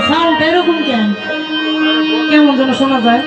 Sound এরকম কেন? কেমন যেন শোনা যায়?